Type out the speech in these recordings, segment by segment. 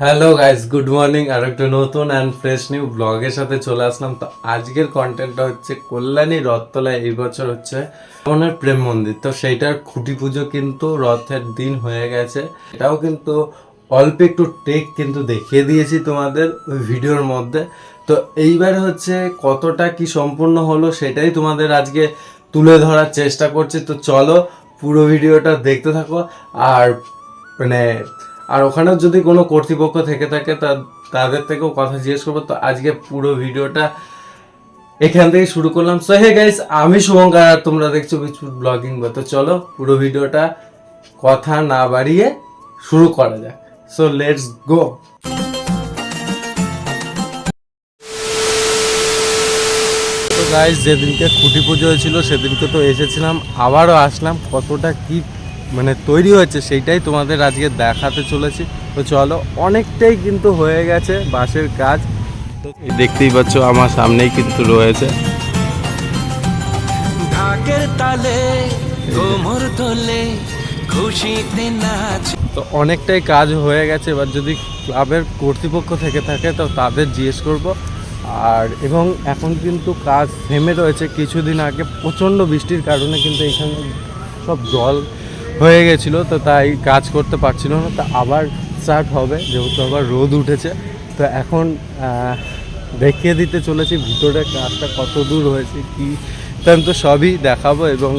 Hello guys good morning আর একটা নতুন অ্যান্ড ফ্রেশ নিউ ব্লগের সাথে চলে আসলাম। তো আজকের কন্টেন্টটা হচ্ছে কল্যাণী রথতলায় এই বছর হচ্ছে রাবণের প্রেম মন্দির। তো সেইটার খুঁটি পুজো কিন্তু রথের দিন হয়ে গেছে। এটাও কিন্তু অল্প একটু টেক কিন্তু দেখিয়ে দিয়েছি তোমাদের ওই ভিডিওর মধ্যে। তো এইবার হচ্ছে কতটা কি সম্পূর্ণ হলো সেটাই তোমাদের আজকে তুলে ধরার চেষ্টা করছি। তো চলো পুরো ভিডিওটা দেখতে থাকো। আর মানে আর ওখানেও যদি কোনো কর্তৃপক্ষ থেকে থাকে, তা তাদের থেকেও কথা জিজ্ঞেস করব। তো আজকে পুরো ভিডিওটা এখান থেকে শুরু করলাম। সো হে গাইস আমি শুভঙ্কর আর তোমরা দেখছ বিচুট ব্লগিং বা। তো চলো, পুরো ভিডিওটা কথা না বাড়িয়ে শুরু করা যাক। সো লেটস গো তো গাইস যেদিনকে খুঁটি পুজো হয়েছিল, সেদিনকে তো এসেছিলাম, আবারও আসলাম। কতটা কি মানে তৈরি হয়েছে সেইটাই তোমাদের আজকে দেখাতে চলেছি। তো চলো অনেকটাই কিন্তু হয়ে গেছে বাসের কাজ। তো দেখতেই পাচ্ছ আমার সামনেই কিন্তু রয়েছে। ঢাকের তালে কোমর তোলে খুশিতে নাচ। তো অনেকটাই কাজ হয়ে গেছে এবার যদি ক্লাবের কর্তৃপক্ষ থেকে থাকে তো তাদের জিজ্ঞেস করব। আর এবং এখন কিন্তু কাজ থেমে রয়েছে কিছুদিন আগে প্রচণ্ড বৃষ্টির কারণে কিন্তু এখানে সব জল হয়ে গেছিল, তো তাই কাজ করতে পারছিল না। তো আবার স্টার্ট হবে, যেহেতু আবার রোদ উঠেছে। তো এখন দেখিয়ে দিতে চলেছি ভিতরে কাজটা কত দূর হয়েছে, কি। তেমন তো সবই দেখাবো এবং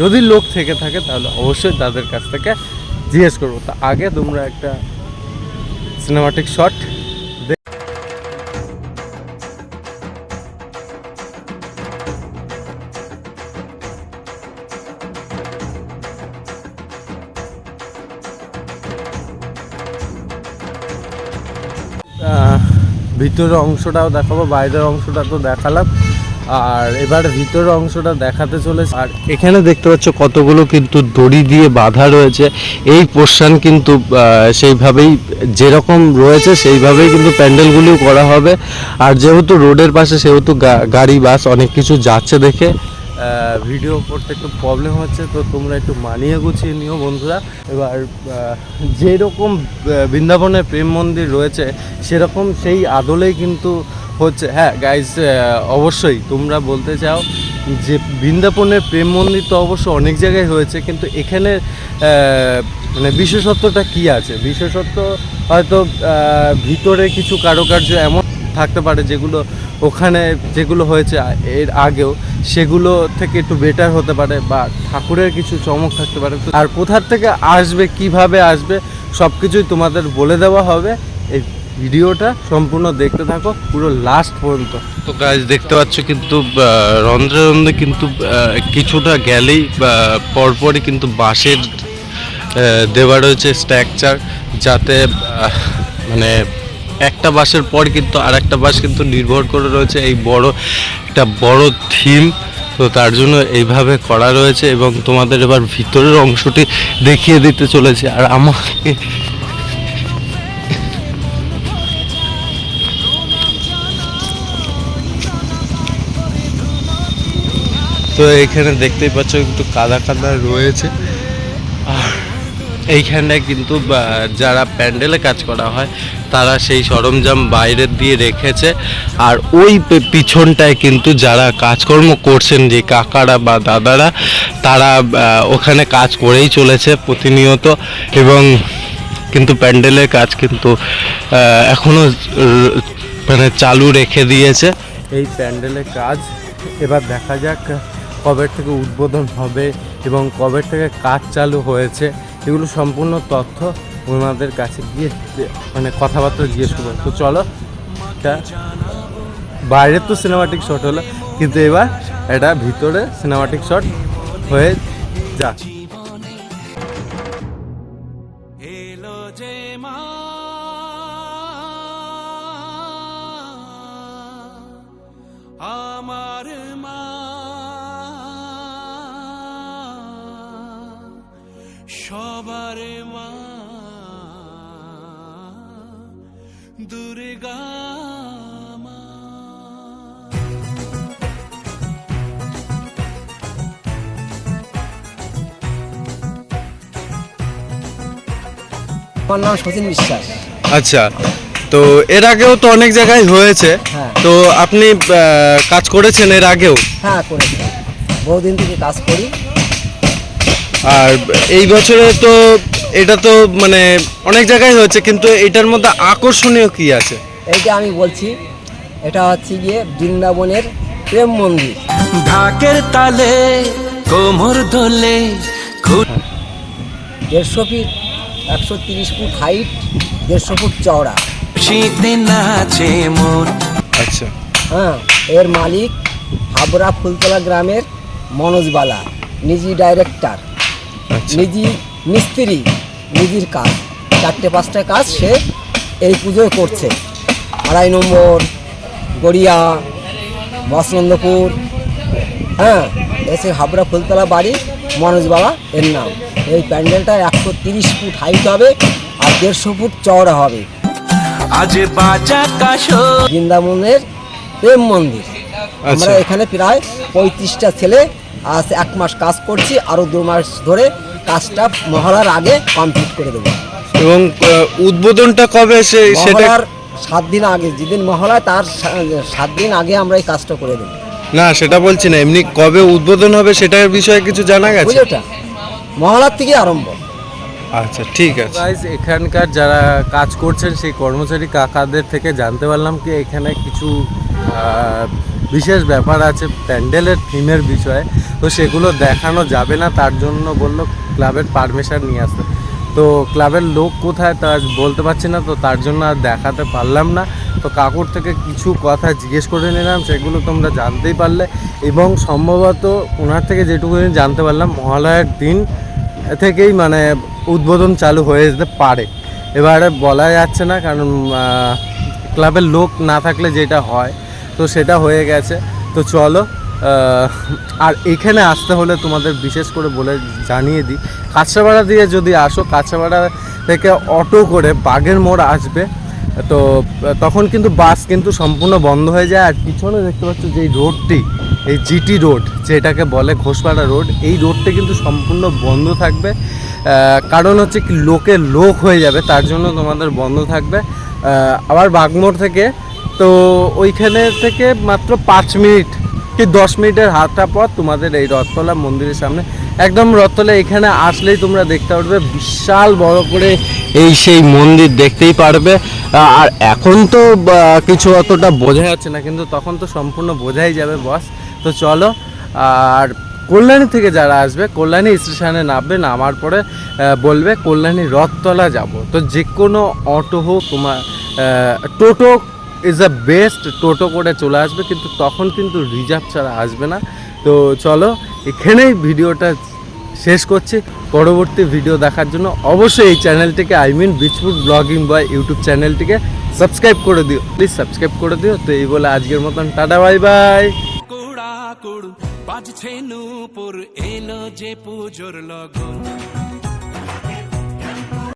যদি লোক থেকে থাকে, তাহলে অবশ্যই তাদের কাছ থেকে জিজ্ঞেস করব। তা আগে তোমরা একটা সিনেমাটিক শট ভিতরের অংশটাও দেখাবো, বাইরের অংশটা তো দেখালাম। আর এবার ভিতরের অংশটা দেখাতে চলেছে। আর এখানে দেখতে পাচ্ছ কতগুলো কিন্তু দড়ি দিয়ে বাধা রয়েছে। এই পোর্শান কিন্তু সেইভাবেই যেরকম রয়েছে, সেইভাবেই কিন্তু প্যান্ডেলগুলিও করা হবে। আর যেহেতু রোডের পাশে, সেহেতু গাড়ি, বাস অনেক কিছু যাচ্ছে দেখে। ভিডিও করতে একটু প্রবলেম হচ্ছে তো তোমরা একটু মানিয়ে গুছিয়ে নিও বন্ধুরা। এবার যেরকম আহ, বৃন্দাবনের প্রেম মন্দির রয়েছে সেরকম সেই আদলেই কিন্তু হচ্ছে। হ্যাঁ গাইজ অবশ্যই তোমরা বলতে চাও যে বৃন্দাবনের প্রেম মন্দির তো অবশ্য অনেক জায়গায় হয়েছে কিন্তু এখানে মানে বিশেষত্বটা কি আছে? বিশেষত্ব হয়তো ভিতরে কিছু কারুকার্য এমন থাকতে পারে, যেগুলো ওখানে যেগুলো হয়েছে এর আগেও, সেগুলো থেকে একটু বেটার হতে পারে বা ঠাকুরের কিছু চমক থাকতে পারে। আর কোথার থেকে আসবে, কীভাবে আসবে সব কিছুই তোমাদের বলে দেওয়া হবে। এই ভিডিওটা সম্পূর্ণ দেখতে থাকো, পুরো লাস্ট পর্যন্ত। তো গাছ দেখতে পাচ্ছ কিন্তু রন্ধ্রে রন্ধ্রে কিন্তু কিছুটা গেলেই পরপরই কিন্তু বাঁশের দেওয়া রয়েছে স্ট্রাকচার যাতে মানে একটা বাসের পর কিন্তু আর একটা বাস কিন্তু নির্ভর করে রয়েছে এই বড়, একটা বড় থিম। তো তার জন্য এইভাবে করা রয়েছে এবং তোমাদের এবার ভিতরের অংশটি দেখিয়ে দিতে চলেছে। আর আমাকে তো এখানে দেখতেই পাচ্ছ কিন্তু কাদা কাদা রয়েছে। আর এইখানটায় কিন্তু যারা প্যান্ডেলে কাজ করা হয় তারা সেই সরঞ্জাম বাইরের দিয়ে রেখেছে। আর ওই পিছনটায় কিন্তু যারা কাজকর্ম করছেন যে কাকারা বা দাদারা তারা ওখানে কাজ করেই চলেছে প্রতিনিয়ত। এবং কিন্তু প্যান্ডেলের কাজ কিন্তু আহ, এখনও মানে চালু রেখে দিয়েছে। এই প্যান্ডেলের কাজ এবার দেখা যাক কবে থেকে উদ্বোধন হবে এবং কবে থেকে কাজ চালু হয়েছে। এগুলো সম্পূর্ণ তথ্য ওনাদের কাছে গিয়ে মানে কথাবার্তা জিজ্ঞেস করবেন তো চলো, এটা বাইরের তো সিনেমাটিক শট হলো, কিন্তু এবার এটা ভিতরে সিনেমাটিক শট হয়ে যাক। দুর্গা আমার নাম সচিন বিশ্বাস। আচ্ছা তো এর আগেও তো অনেক জায়গায় হয়েছে। হ্যাঁ। তো আপনি কাজ করেছেন এর আগেও? হ্যাঁ করেছি। বহুদিন থেকে কাজ করি। আর এই বছরে তো এটা তো মানে অনেক জায়গায় হয়েছে কিন্তু এটার মধ্যে আকর্ষণীয় কি আছে? এইটা আমি বলছি এটা হচ্ছে গিয়ে বৃন্দাবনের প্রেম মন্দির। ঢাকের তালে কোমর দোলে দেড়শো ফিট একশো তিরিশ ফুট হাইট দেড়শো ফুট চওড়া। শীতে নাচে মন। আচ্ছা। হ্যাঁ এর মালিক হাবড়া ফুলতলা গ্রামের মনোজ বালা নিজি ডাইরেক্টর আচ্ছা। নিজি মিস্ত্রি। নিজির কাজ। চারটে পাঁচটা কাজ সে এই পুজোয় করছে। আড়াই নম্বর গড়িয়া মসলন্দপুর হ্যাঁ এসে হাবড়া ফুলতলা বাড়ি মনোজ বাবা এর নাম। এই প্যান্ডেলটা একশো তিরিশ ফুট হাইট হবে আর দেড়শো ফুট চওড়া হবে। বৃন্দাবনের প্রেম মন্দির। আমরা আচ্ছা। এখানে প্রায় পঁয়ত্রিশটা ছেলে আজ এক মাস কাজ করছি আরও দু মাস ধরে কাজটা মহলার আগে কমপ্লিট করে দেবো। এবং উদ্বোধনটা কবে সে সেটা সাত দিন আগে যেদিন মহলায় তার সা- সাত দিন আগে আমরা এই কাজটা করে দেবো। না সেটা বলছি না এমনি কবে উদ্বোধন হবে সেটার বিষয়ে কিছু জানা গেছে? পুজোটা মহলার থেকে আরম্ভ। আচ্ছা ঠিক আছে। এখানকার যারা কাজ করছেন সেই কর্মচারী কাকাদের থেকে জানতে পারলাম কি এখানে কিছু বিশেষ ব্যাপার আছে প্যান্ডেলের থিমের বিষয়ে। তো সেগুলো দেখানো যাবে না, তার জন্য বলল ক্লাবের পারমিশন নিয়ে আসতে। তো ক্লাবের লোক কোথায় তা বলতে পারছি না, তো তার জন্য আর দেখাতে পারলাম না। তো কাকুর থেকে কিছু কথা জিজ্ঞেস করে নিলাম, সেগুলো তোমরা জানতেই পারলে। এবং সম্ভবত ওনার থেকে যেটুকু জানতে পারলাম, মহালয়ার দিন থেকেই মানে উদ্বোধন চালু হয়ে যেতে পারে। এবারে বলা যাচ্ছে না, কারণ ক্লাবের লোক না থাকলে যেটা হয় তো সেটা হয়ে গেছে। তো চলো আর এখানে আসতে হলে তোমাদের বিশেষ করে বলে জানিয়ে দিই, কাঁচরাপাড়া দিয়ে যদি আসো, কাঁচরাপাড়া থেকে অটো করে বাগের মোড় আসবে। তো, তখন কিন্তু বাস কিন্তু সম্পূর্ণ বন্ধ হয়ে যায়। আর পিছনে দেখতে পাচ্ছ যে রোডটি, এই জিটি রোড, যেটাকে বলে ঘোষপাড়া রোড, এই রোডটি কিন্তু সম্পূর্ণ বন্ধ থাকবে। কারণ হচ্ছে কি, লোকে লোক হয়ে যাবে, তার জন্য তোমাদের বন্ধ থাকবে। আবার বাগমোড় থেকে তো ওইখানে থেকে মাত্র পাঁচ মিনিট কি দশ মিনিটের হাঁটা পথ তোমাদের এই রথতলা মন্দিরের সামনে। একদম রথতলা এখানে আসলেই তোমরা দেখতে পারবে বিশাল বড় করে এই সেই মন্দির দেখতেই পারবে। আর এখন তো কিছু অতটা বোঝা যাচ্ছে না, কিন্তু তখন তো সম্পূর্ণ বোঝাই যাবে বস তো চলো, আর কল্যাণী থেকে যারা আসবে, কল্যাণী স্টেশনে নামবে, নামার পরে বলবে কল্যাণী রথতলা যাব। তো যে কোনো অটো হোক তোমার টোটো ইজ দ্য বেস্ট টোটো করে চলে আসবে, কিন্তু তখন কিন্তু রিজার্ভ ছাড়া আসবে না। তো চলো, এখানেই ভিডিওটা শেষ করছি। পরবর্তী ভিডিও দেখার জন্য অবশ্যই এই চ্যানেলটিকে আই মিন বিচফুড ব্লগিং বা ইউটিউব চ্যানেলটিকে সাবস্ক্রাইব করে দিও। প্লিজ সাবস্ক্রাইব করে দিও। তো এই বলে আজকের মতন, টাটা বাই বাই বাজছে নূপুর, এলো যে পুজোর লগন।